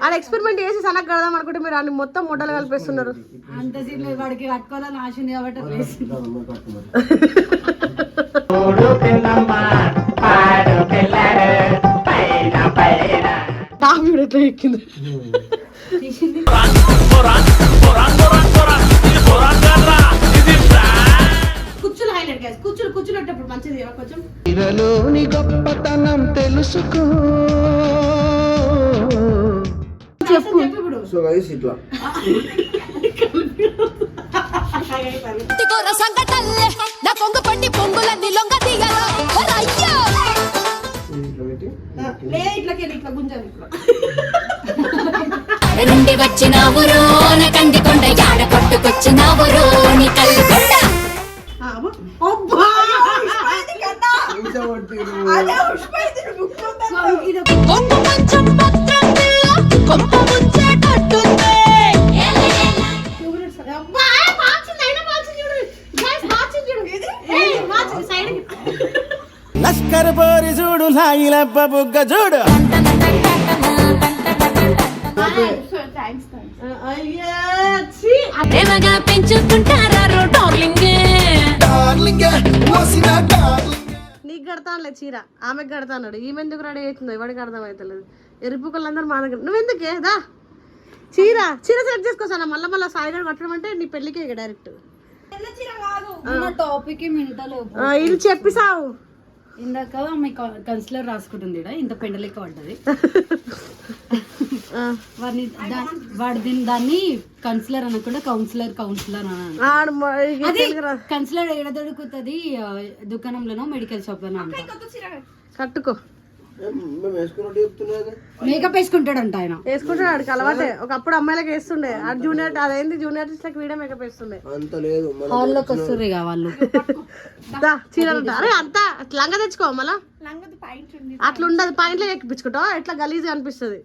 ఆడ ఎక్స్పెరిమెంట్ చేసి సనక్ కడదాం అనుకుంటే మీరు అన్ని మొత్తం ముడ్డలు కలిపేస్తున్నారు. అంత సీన్ లేదు వాడికి కట్టుకోవాలని ఆశ ఉంది కాబట్టి అట్లా వేసి. టాప్ ఇప్పుడు ఎట్లా ఎక్కింది? కుచ్చులు హైలైట్ గైస్ కుచ్చులు కుచ్చులు పెట్టేప్పుడు మంచిది కొంచెం. గొప్పతనం తెలుసుకో. చెప్పు. సో గైస్ ఇట్లా. నుండి వచ్చిన ఊరు కంది కొండ యాడ కొట్టుకొచ్చిన ఊరు నీ కళ్ళు బుగ్గ చూడు. ప్రేమగా పెంచుకుంటారా డార్లింగ్? నీకు కడతానులే చీర. ఆమెకు కడతాన్నాడు ఈమె ఎందుకు రెడీ అవుతుందో ఎవరికి అర్థం అవుతలేదు ఎరుపు వాళ్ళందరూ మా దగ్గర నువ్వెందుకే? దా. చీర. చీర సెలెక్ట్ చేసుకోసాను మళ్ళీ మళ్ళీ సాయిగాడు కట్టడం అంటే నీ పెళ్ళికే డైరెక్ట్ టాపిక్ ఇది చెప్పి సావు. ఇందాక మీ కన్సిలర్ రాసుకుంటుంది ఈడ, ఇంత పెండ లెక్క పడ్డది. వాడిని దా- వాడు దీన్ని దాన్ని కన్సిలర్ అనకుండా కౌన్సిలర్ కౌన్సిలర్ అని కన్సిలర్ ఎక్కడ దొరుకుతుంది? దుకాణంలోనో మెడికల్ షాప్ లోనో కట్టుకో. మేకప్ వేసుకుంటాడంట ఆయన. వేసుకుంటాడు ఆడికి అలవాటే. ఒకప్పుడు అమ్మాయిలకు వేస్తుండే. ఆ జూనియర్ అదేంది జూనియర్ ఆర్టిస్ట్లకు వీడియో మేకప్ వేస్తుండే. అంత లేదు హాల్లోకి వస్తారు ఇక వాళ్ళు. దా చీరలు. అరే అంత లంగా తెచ్చుకో మళ్ళా. అట్లా ఉండదు పాయింట్లో ఎక్కిపించుకుంటావు? ఎట్లా గలీజ్ అనిపిస్తుంది?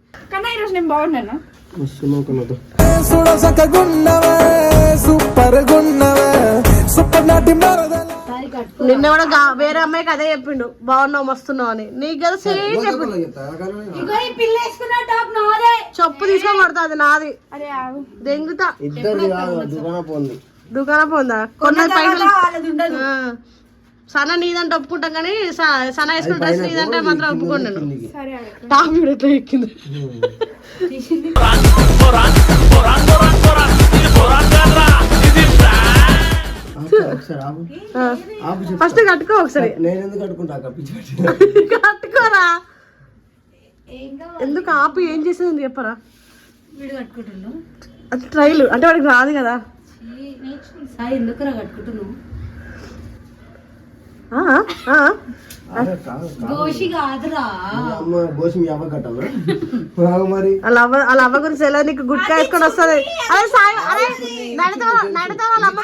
వస్తున్నావు కొన్నతో సుడ సకగున్నవే సూపర్ గున్నవే సూపర్ నాటి మరదల నిన్న కూడా వేరే అమ్మాయికి అదే చెప్పిండు బాగున్నావు మస్తున్నావు అని నీకు కదా సేమ్ చెప్పు చెప్తా కానీ ఇగో ఈ పిల్ల వేసుకున్న టాప్ నాదే చెప్పు తీసుకొని అది నాది దెంగుతా దుకాణ పోంది దుకాణ పోందా కొన్నది పైసలు. సన నీదంటే ఒప్పుకుంటాం కానీ సన వేసుకున్న డ్రెస్ నీదంటే మాత్రం ఒప్పుకోండి నేను టాప్ ఎట్లా ఎక్కింది చెప్తా. ఫస్ట్ కట్టుకో ఒకసారి. నేను ఎందుకు కట్టుకుంటా కట్టుకోరా. ఎందుకు ఆపి? ఏం చేసింది చెప్పరా? అది ట్రైల్. అంటే వాడికి రాదు కదా. సాయి ఎందుకురా కట్టుకుంటున్నావు ఆ, ఆ. అరే కాదు గోషి కాదురా అమ్మ గోసి మీ అవ్వ కట్టాలా రాగు మరి వాళ్ళ గురించి ఎలా నీకు గుడ్కా వేసుకొని వస్తుంది? అదే సాయి అరే నడతా నడతా వాళ్ళ అమ్మ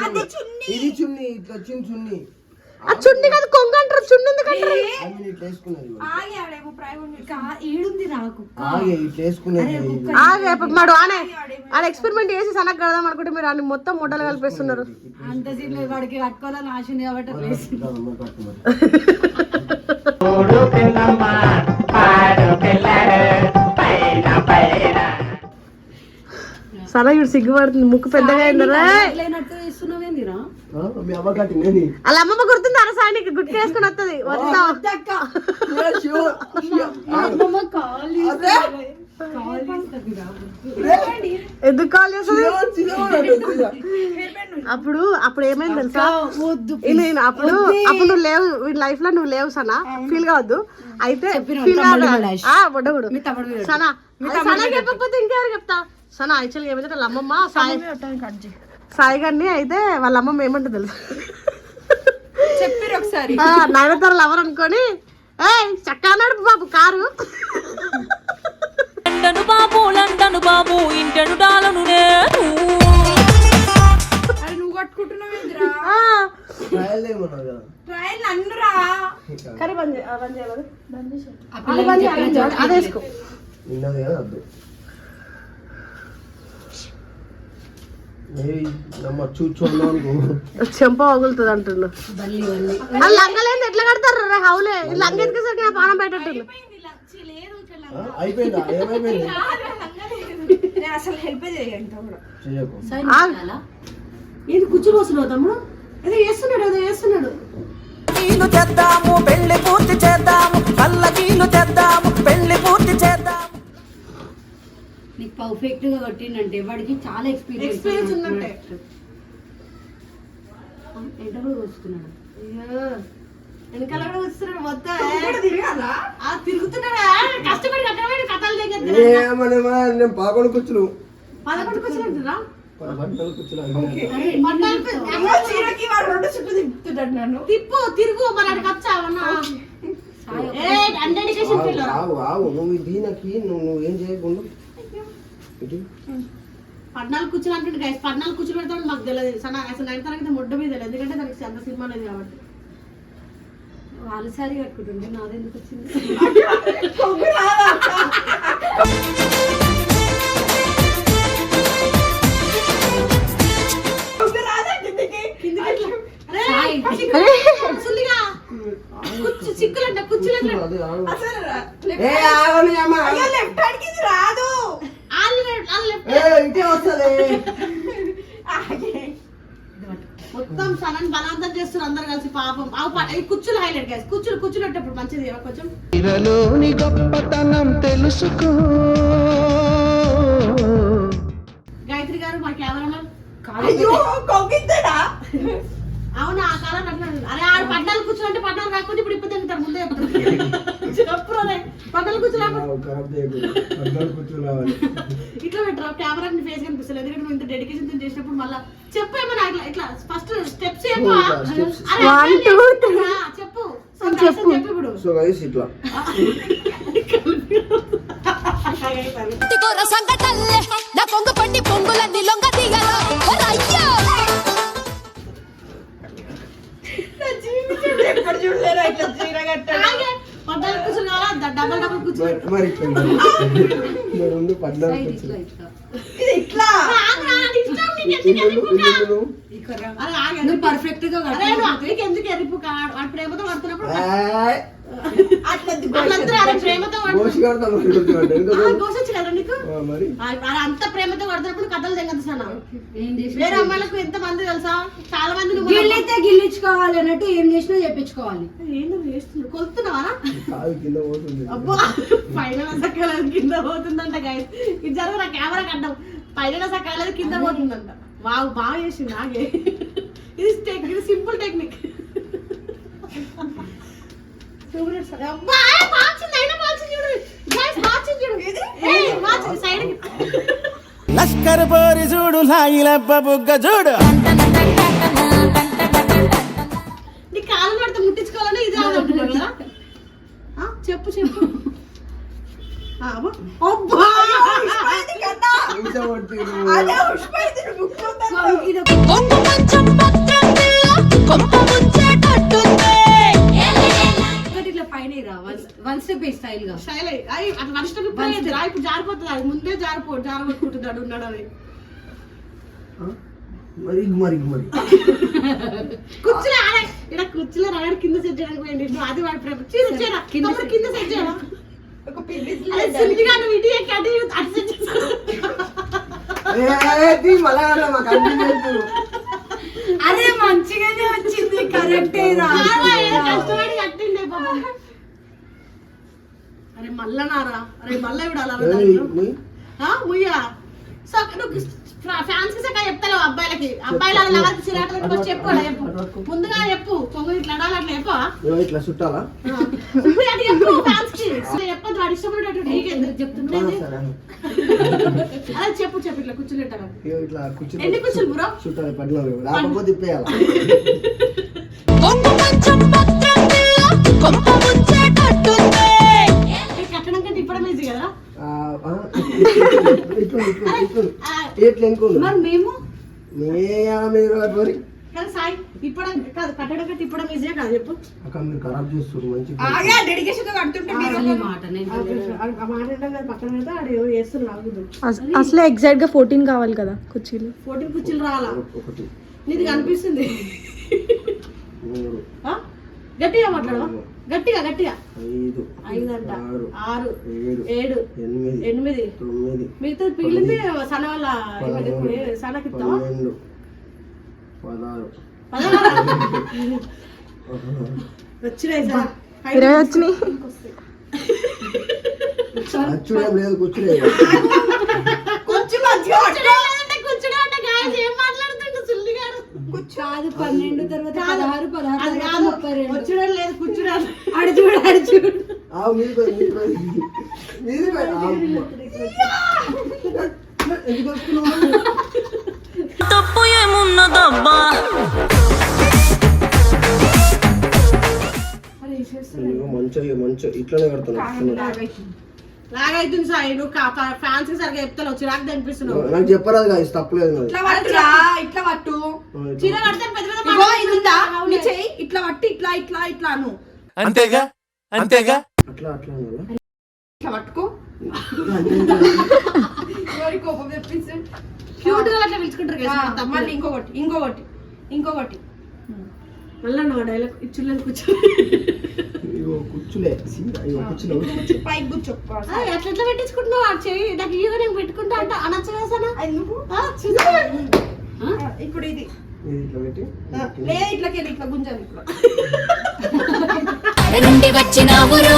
ఇది చున్ని ఇట్లా వచ్చింది చున్ని. ఆ చున్ని కాదు కొంగ అంటారు చున్ని ఎందుకు అంటారు ఆగే మాడు ఆనే ఆడ ఎక్స్పెరిమెంట్ చేసి సనక్ కడదాం అనుకుంటే మీరు అన్ని మొత్తం ముడ్డలు కలిపేస్తున్నారు. అంత సీన్ లేదు వాడికి కట్టుకోవాలని ఆశ ఉంది కాబట్టి అట్లా వేసి. ఇట్లా అమ్మ కట్టుకున్నది సన ఇప్పుడు సిగ్గుపడుతుంది ముక్కు పెద్దగా అయిందరా వాళ్ళ అమ్మమ్మ గుర్తుంది? అర సాయినికి గుడ్క వేసుకొని వస్తుంది వస్తా. అమ్మమ్మ కాల్ రా. ఎందుకు కాల్ చేస్తుంది? అప్పుడు అప్పుడు ఏమైంది తెలుసా? నేను అప్పుడు అప్పుడు నువ్వు లేవు లైఫ్లో నువ్వు లేవు సనా. ఫీల్ కావద్దు అయితే ఫీల్ కావద్దు వీడు. సనా సనా చెప్పకపోతే ఇంకెవరు చెప్తా సనా యాక్చువల్గా ఏమైతే అమ్మమ్మ సాయి సాయి గారిని అయితే వాళ్ళ అమ్మమ్మ ఏమంటుంది తెలుసు. చెప్పిరు ఒకసారి. ఆ, నాయనతార లవర్ అనుకొని ఏయ్ చక్కా నడుపు బాబు కారు. లండను బాబు లండను బాబు ఇంటను డాలను నేను. నువ్వు కట్టుకుంటున్నావు ట్రయల్ బంద్ బంద్ చేయాలి అది వేసుకో. చెంప పగులుతుంది అంటున్నా లంగలేంది ఎట్లా కడతారు రే హౌలే లంగ ఎత్తుకేసరికి నా పానం నేను అసలు హెల్ప్ చేయగంట కూడా. చెయ్యకు ఇది కూర్చుని వస్తున్నావు తమ్ముడు? ఏదో చేస్తున్నాడు ఏదో చేస్తున్నాడు. పర్ఫెక్ట్గా కొట్టిండంటే వాడికి చాలా ఎక్స్పీరియన్స్ ఎక్స్పీరియన్స్ ఉన్నట్టే ఎంత కూడా వస్తున్నాడు. అయ్యో. వెనకాల కూడా వస్తున్నాడు మొత్తం. ఆ తిరుగుతున్నాడా? కష్టపడి కట్టబడి కథలు దగ్గర పాకొని కూర్చును. పదకొండు నన్ను తిప్పు తిరుగు మరి అక్కడికి వచ్చావన్నా నువ్వు దీనికి నువ్వు నువ్వు ఏం చేయకుండా. పద్నాలుగు కూర్చుని అంటుండే గైస్ పద్నాలుగు కూర్చుని పెడతాడు మాకు తెలియదు. సన్న అసలు నైన్ తరగతి ముడ్డ మీద తెలియదు. ఎందుకంటే దానికి అంత సినిమా లేదు కాబట్టి. వాళ్ళ సారీ కట్టుకుంటుంటే నాదెందుకు వచ్చింది? కుచ్చులు కుచ్చులు పెట్టేప్పుడు మంచిది కొంచెం. ఇరలోని గొప్పతనం తెలుసుకో. గాయత్రి గారు మా కెమెరామెన్ అయ్యో అవునా ఆ కాలం అట్లా. అరే ఆడు పడ్డాలు కూర్చుంటే పడ్డాలు రాకపోతే ఇప్పుడు ఇప్పుడు తింటారు ముందే చెప్తారు. చెప్పురు అదే పడ్డాలు కూర్చున్నా ఖరాబ్ చేయకూడదు పద్నాలుగు కూర్చున్నావాలి ఇట్లా పెట్టరా? కెమెరా ఫేస్ కనిపిస్తుంది ఎందుకంటే నువ్వు ఇంత డెడికేషన్ చేసినప్పుడు మళ్ళీ చెప్పు ఏమన్నా ఇట్లా ఇట్లా ఫస్ట్ స్టెప్స్ చెప్పు ఓ, ఇట్లా steps. అరే, అట్లా ఆ, చెప్పు సో చెప్పు చెప్పు ఇప్పుడు సో గైస్ ఇట్లా ఘోర సంఘటనలే నా కొంగు పట్టి పొంగులన్నీ లొంగ కూర్చుని మరి- ఉంది పద్నాలుగు ఇట్లా పర్ఫెక్ట్గా ఎందుకు ఎరుపు వాడు ప్రేమతో పడుతున్నప్పుడు అంత ప్రేమతో పడుతున్నప్పుడు కథలు తెగదుసాను ఏం చేసినా వేరే అమ్మాయిలకు ఎంత మంది తెలుసా? చాలా మంది నువ్వు గిల్లితే గిల్లించుకోవాలి అన్నట్టు ఏం చేసినా చెప్పించుకోవాలి. ఏం నువ్వు చేస్తున్నావు? కొలుతున్నావా? అబ్బా పైన సకాలం కింద పోతుందంట గాయ ఇది జరుగు నా కెమెరా కడ్డం పైన సకాలం కింద పోతుందంట. వావ్ బాగా చేసింది నాగే ఇది టెక్ ఇది అబ్బా మార్చింది అయినా మార్చింది చూడు. గైస్ మార్చింది చూడు. మార్చింది సైడ్ పోరి చూడు లాగిలబ్బ బుగ్గ చూడు. నీ కాలు పడితే ముట్టించుకోవాలని ఇది చెప్పు చెప్పు. అయ్యి, అట్లా ఇప్పుడు రా ఇప్పుడు జారిపోతుంది అది ముందే జారిపో జారగొట్టుకుంటున్నాడు ఉన్నాడు? మరి మరి మరి. కుర్చీలో ఆడ ఇక్కడ కుర్చీలో రాడు కింద సెట్ చేయడానికి పోయింది అది వాడి ప్రేమ. చీర చీర కింద కింద సెట్ చేయవా? ఒక పిల్లి అదే సిల్లిగా నువ్వు ఇటు ఎక్కి అటు సెట్. అదే మంచిగానే వచ్చింది కరెక్టే కష్టపడి కట్టిండే పాపం. అరే మళ్ళా నారా అరే అలా ఏయ్, ముయ్. ముయ్యా? సో నువ్వు ఫ్యాన్స్ చెప్తావు అబ్బాయిలకి. అబ్బాయిల పెట్టుకొని చెప్పు అలా చెప్పు. ముందుగా చెప్పు. కొంగు ఇట్లా అడాలి అట్లా చెప్పు ఇట్లా చుట్టాలా? అటు చెప్పు ఫ్యాన్స్కి చెప్పదు వాడు ఇష్టపడేటట్టు నీకెందుకు అదే చెప్పు చెప్పు ఇట్లా కూర్చుంటారు ఇట్లా కూర్చుని ఎన్ని కూర్చులు బ్రో? చుట్టాలి పద్నాలుగు రాకపోతే తిప్పేయాల? ఆ మాట ఏంటో కాదు, పక్కన పెడితే ఆడు ఏదో చేస్తున్నాడు అసలే ఎగ్జాక్ట్గా ఫోర్టీన్ కావాలి కదా కుర్చీలు. ఫోర్టీన్ కుర్చీలు రావాలా నీది కనిపిస్తుంది? గట్టిగా మాట్లాడవా? గట్టిగా గట్టిగా. ఐదు ఐదు అంట ఆరు ఆరు ఏడు ఏడు ఎనిమిది ఎనిమిది. తొమ్మిది మిగతా పిగిలింది సన వల్ల సనకిస్తావా పన్నెండు పదహారు. వచ్చినాయి సార్. ఇరవై వచ్చినాయి. అచ్చుడే లేదు కూర్చులేదు కొంచెం మంచిగా కూర్చుంటే కూర్చుడే అంటే గాయస్ ఏం మాట్లాడుతుంటే సుల్లి గారు కాదు పన్నెండు తర్వాత పదహారు పదహారు అది తర్వాత కాదు. ముప్పై రెండు. వచ్చుడే లేదు కూర్చుడే అడు చూడు అడు చూడు. ఆ మీది పోయి మీది పోయి మీది పోయి అమ్మ. ఎందుకు వస్తున్నావు? తప్పు ఏమున్నదబ్బా ఇదిగో మంచిగా మంచిగా ఇట్లనే కడుతున్నా లాగైతుంది సాయి నువ్వు ఫ్యాన్స్కి సరిగా చెప్తాను చిరాకు కనిపిస్తున్నావు నాకు చెప్పరాదు కాదు తప్పలేదు ఇట్లా పట్టురా ఇట్లా పట్టు. చీర కడితే పెద్ద పెద్ద ఇగో ఇది ఉందా? నీ చెయ్యి ఇట్లా పట్టి ఇట్లా ఇట్లా ఇట్లా అను. అంతేగా? అంతేగా? అట్లా అట్లా? ఇట్లా పట్టుకో. ఎవరి కోపం తెప్పించు క్యూట్గా అట్లా పిలుచుకుంటారు మళ్ళీ ఇంకొకటి ఇంకొకటి ఇంకొకటి. మళ్ళీ నువ్వు డైలాగ్ ఇచ్చులేదు కూర్చో. ఇగో కూర్చులే. సీదా, ఇగో కూర్చులే కూర్చో. పైకి కూర్చో. ఆ, ఎట్లా ఎట్లా పెట్టించుకుంటున్నావు? ఆ చెయ్యి నాకు ఇయ్యగా నేను పెట్టుకుంటా అంట. అనొచ్చు కదా సనా? ఎందుకు? ఆ, ఇప్పుడు ఇది. ఇది ఇట్లా పెట్టి? ఆ, లేదు ఇట్లకి ఇట్లా గుంజాలి ఇట్లా. ఆడ నుండి వచ్చినావురో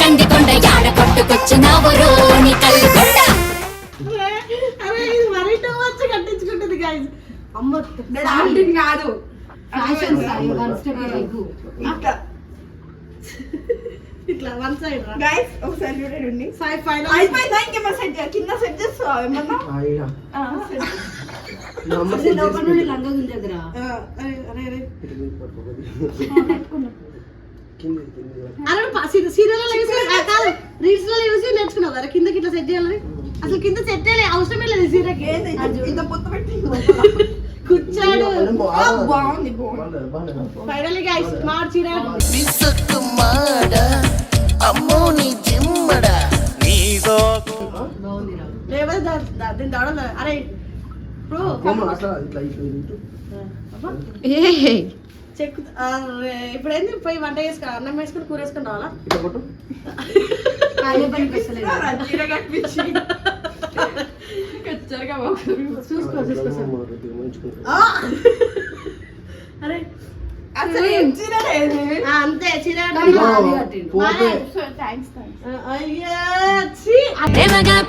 కందికొండ యాడ కొట్టుకొచ్చినావురో నీ కల్గొండ అరే, అరే ఇది మరీ టూ మచ్ కట్టించుకుంటుంది గాయస్ అమ్మ కాదు. ఫ్యాషన్ సాయి స్టెప్ ఇట్లా. ఇట్లా వన్ సైడ్ రా. గైస్ ఒకసారి చూడండి సాయి ఫైనల్ అయిపోయిందా? ఇంకేమో సెట్ కింద సెట్ చేస్తావా ఏమన్నా? లోపల నుండి లంగా గుంజదురా రీల్స్లో చూసి నేర్చుకున్నావు కదా కిందకి ఇట్లా సెట్ చేయాలని? అసలు కింద సెట్ చేయాలి అవసరమే లేదు ఇది? ఇంత పొత్తు పెట్టి బాగుంది. ఫైనల్ గైస్ స్మార్ట్ చీర దీని అరే ఇప్పుడు అమ్మ, అట్లా ఇట్లా ఇట్లా ఇటు. చెక్ అరే, ఇప్పుడు ఏంది పోయి వంట చేసుకురా అన్నం వేసుకుని కూర వేసుకుని రావాలా? చీర బాగుంది చూసుకో చూసుకో! అరే అంతే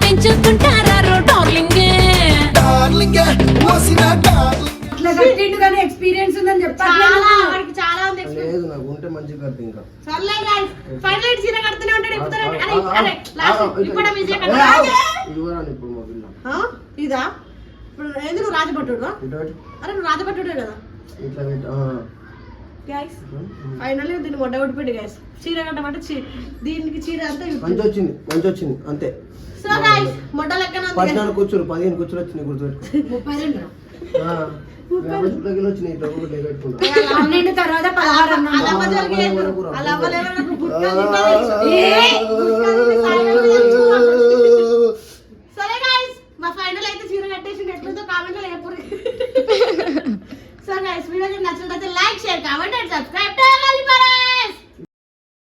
పెంచుకుంటారా డార్లింగ్. ఇట్లా కట్టిండు కానీ ఎక్స్పీరియన్స్ ఉందని చెప్తాను చాలా వాడికి చాలా ఉంది experience. లేదు నాకు ఉంటే మంచిగా కడుతుంది ఇంకా. సర్లే guys, ఫైనల్ చీర కడుతూనే ఉంటాడు ఇప్పుడు అరే అరే ఇప్పుడు ఇట్లా- విజయ ఏ, ఆగు. ఇవ్వరాను ఇప్పుడు మా పిల్ల. ఆ? ఇదా? ఇప్పుడు ఏంది నువ్వు రాజభట్టుడు ఇటు పెట్టు. అరే నువ్వు రాజభట్టుడే కదా? ఇట్లా పెట్టు. ఆ. గైస్ ఫైనల్ దీన్ని మొట్ట కొట్టిపెట్టి గైస్ చీర కట్టమంటే చీ దీనికి చీర అంతా మంచి వచ్చింది మంచి వచ్చింది అంతే. సో గైస్ మొట్ట లెక్కన ఉంది guys. పద్నాలుగు కూర్చోరు పదిహేను కూర్చోరు వచ్చినాయి గుర్తుపెట్టుకో. ముప్పై రెండు. ఆ, పన్నెండు తర్వాత పదహారు. సరే గైస్ మా ఫైనల్ అయితే చీర కట్టేసి ఎట్లుందో కామెంట్లో చెప్పు. సో గైస్ వీడియో నచ్చినట్లయితే like share comment and subscribe కలిపరా